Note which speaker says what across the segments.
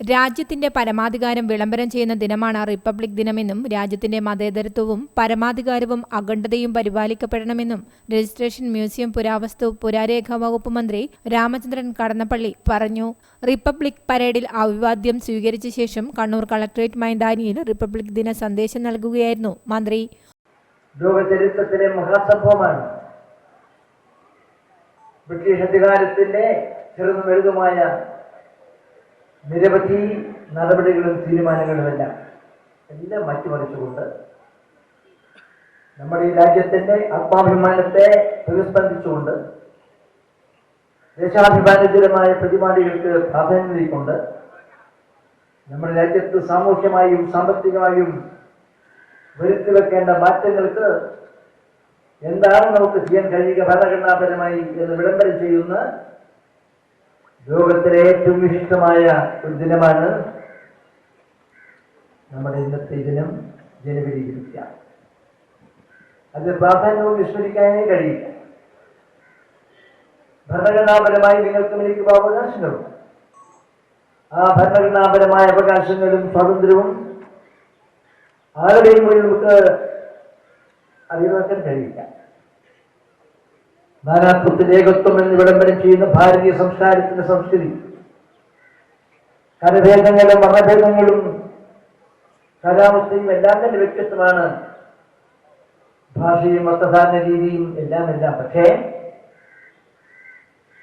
Speaker 1: രാജ്യത്തിന്റെ പരമാധികാരം വിളംബരം ചെയ്യുന്ന ദിനമാണ് റിപ്പബ്ലിക് ദിനമെന്നും രാജ്യത്തിന്റെ മതേതരത്വവും പരമാധികാരവും അഖണ്ഡതയും പരിപാലിക്കപ്പെടണമെന്നും രജിസ്ട്രേഷൻ മ്യൂസിയം പുരാവസ്തു പുരാരേഖ വകുപ്പ് മന്ത്രി രാമചന്ദ്രൻ കടന്നപ്പള്ളി പറഞ്ഞു. റിപ്പബ്ലിക് പരേഡിൽ അഭിവാദ്യം സ്വീകരിച്ച ശേഷം കണ്ണൂർ കളക്ടറേറ്റ് മൈതാനിയിൽ റിപ്പബ്ലിക് ദിന സന്ദേശം നൽകുകയായിരുന്നു മന്ത്രി.
Speaker 2: ബ്രിട്ടീഷ് അധികാരത്തിന്റെ ചെറുതും വലുതുമായ നിരവധി നടപടികളും തീരുമാനങ്ങളുമെല്ലാം എല്ലാം മാറ്റിമറിച്ചുകൊണ്ട് നമ്മുടെ ഈ രാജ്യത്തിന്റെ ആത്മാഭിമാനത്തെ പ്രതിസ്പന്ദിച്ചുകൊണ്ട് ദേശാഭിമാനജനമായ പരിപാടികൾക്ക് പ്രാധാന്യം നൽകിക്കൊണ്ട് നമ്മുടെ രാജ്യത്ത് സാമൂഹ്യമായും സാമ്പത്തികമായും വരുത്തി വെക്കേണ്ട മാറ്റങ്ങൾക്ക് എന്താണ് നമുക്ക് ചെയ്യാൻ കഴിയുക ഭരണഘടനാപരമായി എന്ന് വിളംബരം ചെയ്യുന്ന ലോകത്തിലെ ഏറ്റവും വിശിഷ്ടമായ ഒരു ദിനമാണ് നമ്മുടെ ഇന്നത്തെ ദിനം ജനുവരി ഇരുപത്തി ആറ് അത് പ്രാധാന്യവും വിസ്മരിക്കാനേ കഴിയില്ല. ഭരണഘടനാപരമായി നിങ്ങൾക്ക് എനിക്ക് അവകാശങ്ങളുണ്ട്. ആ ഭരണഘടനാപരമായ അവകാശങ്ങളും സ്വാതന്ത്ര്യവും ആരുടെയും മുന്നിൽ നമുക്ക് അറിയാൻ കഴിയില്ല. നാനാത്വത്തിൽ ഏകത്വം എന്ന് വിളംബരം ചെയ്യുന്ന ഭാരതീയ സംസ്കാരത്തിന്റെ സംസ്കൃതി. കരഭേദങ്ങളും വർണഭേദങ്ങളും കാലാവസ്ഥയും എല്ലാം തന്നെ വ്യത്യസ്തമാണ്. ഭാഷയും വസ്ത്രധാരണ രീതിയും എല്ലാം എല്ലാം പക്ഷേ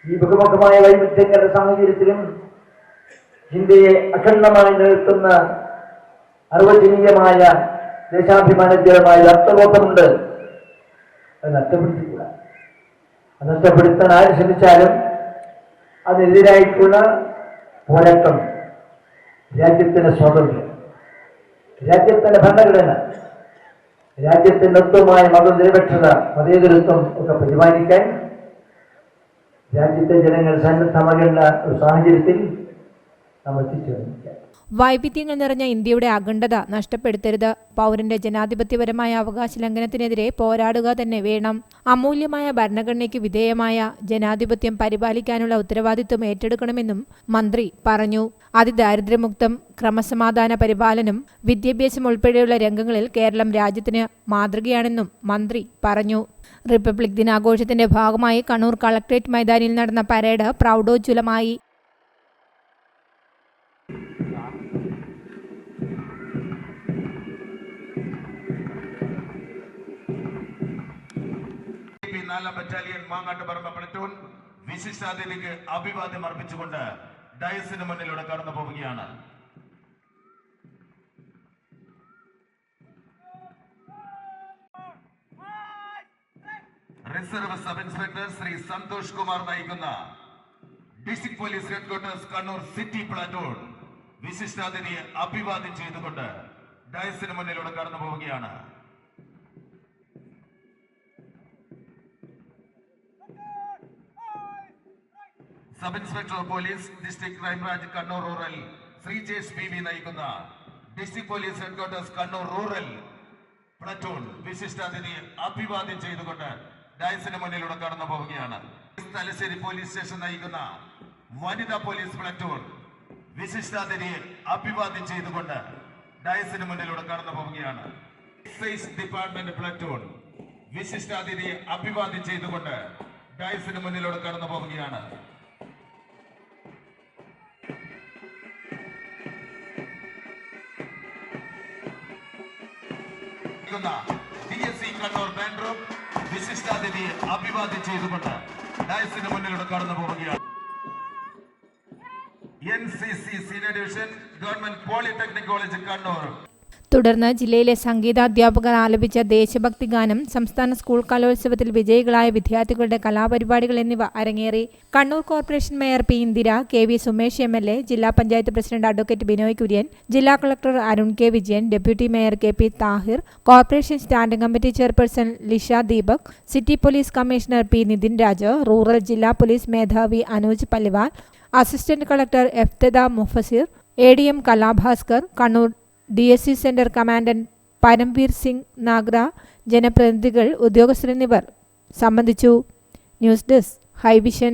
Speaker 2: ഈ ബഹുമുഖമായ വൈവിധ്യങ്ങളുടെ സാഹചര്യത്തിലും ഇന്ത്യയെ അഖണ്ഡമായി നിലനിർത്തുന്ന അർവചനീയമായ ദേശാഭിമാനജനമായ അർത്ഥബോധമുണ്ട്. അത് നഷ്ടപ്പെടുത്തിക്കൂട അത് നഷ്ടപ്പെടുത്താൻ ആര് ശ്രമിച്ചാലും അതിനെതിരായിട്ടുള്ള പോരാട്ടം രാജ്യത്തിന്റെ സ്വാതന്ത്ര്യം രാജ്യത്തിന്റെ ഭരണഘടന രാജ്യത്തിന്റെ ഒത്തുമായ മതനിരപേക്ഷത മതേതരത്വം ഒക്കെ പരിപാലിക്കാൻ രാജ്യത്തെ ജനങ്ങൾ സന്നദ്ധമാകേണ്ട ഒരു സാഹചര്യത്തിൽ നമ്മൾ എത്തിച്ചേർന്നിരിക്കാം
Speaker 1: വൈവിധ്യങ്ങൾ നിറഞ്ഞ ഇന്ത്യയുടെ അഖണ്ഡത നഷ്ടപ്പെടുത്തരുത്. പൗരന്റെ ജനാധിപത്യപരമായ അവകാശ ലംഘനത്തിനെതിരെ പോരാടുക തന്നെ വേണം. അമൂല്യമായ ഭരണഘടനയ്ക്ക് വിധേയമായ ജനാധിപത്യം പരിപാലിക്കാനുള്ള ഉത്തരവാദിത്വം ഏറ്റെടുക്കണമെന്നും മന്ത്രി പറഞ്ഞു. അതിദാരിദ്ര്യമുക്തം ക്രമസമാധാന പരിപാലനം വിദ്യാഭ്യാസം ഉൾപ്പെടെയുള്ള രംഗങ്ങളിൽ കേരളം രാജ്യത്തിന് മാതൃകയാണെന്നും മന്ത്രി പറഞ്ഞു. റിപ്പബ്ലിക് ദിനാഘോഷത്തിന്റെ ഭാഗമായി കണ്ണൂർ കളക്ട്രേറ്റ് മൈതാനിയിൽ നടന്ന പരേഡ് പ്രൗഢോജ്വലമായി.
Speaker 3: നാലാം ബറ്റാലിയൻ മാങ്ങാട്ടുപറമ്പ പ്ലറ്റൂൺ വിശിഷ്ടാതിഥിക്ക് അഭിവാദ്യം അർപ്പിച്ചുകൊണ്ട് ഡയസിന് മുന്നിലൂടെ കടന്നു പോവുകയാണ്. Reserve sub inspector Shri Santhosh Kumar നയിക്കുന്ന district police headquarters Kannur city platoon വിശിഷ്ടാതിഥിയെ അഭിവാദ്യം ചെയ്തുകൊണ്ട് ഡയസിന് മുന്നിലൂടെ കടന്നു പോവുകയാണ്. Sub inspector police district crime branch Kannur rural Shri Jesh P V നയിക്കുന്ന district police headquarters Kannur rural platoon വിശിഷ്ടാതിഥിയെ അഭിവാദ്യം ചെയ്തുകൊണ്ട് ഡയസിന് മുന്നിലൂടെ കടന്നു പോവുകയാണ്. തലശ്ശേരി പോലീസ് സ്റ്റേഷൻ നയിക്കുന്ന വനിതാ പോലീസ് പ്ലറ്റൂൺ വിശിഷ്ടാതിഥിയെ അഭിവാദ്യം ചെയ്തുകൊണ്ട് ഡയസിന് മുന്നിലൂടെ കടന്നു പോവുകയാണ്. എക്സൈസ് ഡിപ്പാർട്ട്മെന്റ് പ്ലറ്റൂൺ വിശിഷ്ടാതിഥിയെ അഭിവാദ്യം ചെയ്തുകൊണ്ട് ഡയസിന് മുന്നിലൂടെ കടന്നു പോവുകയാണ്. D S C Kannur band room വിശിഷ്ടാതിഥിയെ അഭിവാദ്യം ചെയ്തുകൊണ്ട് ഡയസിന് മുന്നിലൂടെ കടന്നു പോവുകയാണ്. N C C senior division government polytechnic college Kannur.
Speaker 1: തുടർന്ന് ജില്ലയിലെ സംഗീതാധ്യാപകർ ആലപിച്ച ദേശഭക്തി ഗാനം സംസ്ഥാന സ്കൂൾ കലോത്സവത്തിൽ വിജയികളായ വിദ്യാർത്ഥികളുടെ കലാപരിപാടികൾ എന്നിവ അരങ്ങേറി. Kannur corporation mayor P Indira K V Sumesh M L A ജില്ലാ പഞ്ചായത്ത് പ്രസിഡന്റ് അഡ്വക്കേറ്റ് ബിനോയ് കുര്യൻ ജില്ലാ collector Arun K Vijayan deputy mayor K P Thahir corporation standing committee chairperson Lisha Deepak city police commissioner P Nithin Raj rural ജില്ലാ police മേധാവി Anuj Palliwal assistant collector Eftada Mufasir A D M Kalabhaskar Kannur D S C centre commandant Paramvir Singh Nagra ജനപ്രതിനിധികൾ ഉദ്യോഗസ്ഥർ എന്നിവർ. സംബന്ധിച്ചു. News desk Hi Vision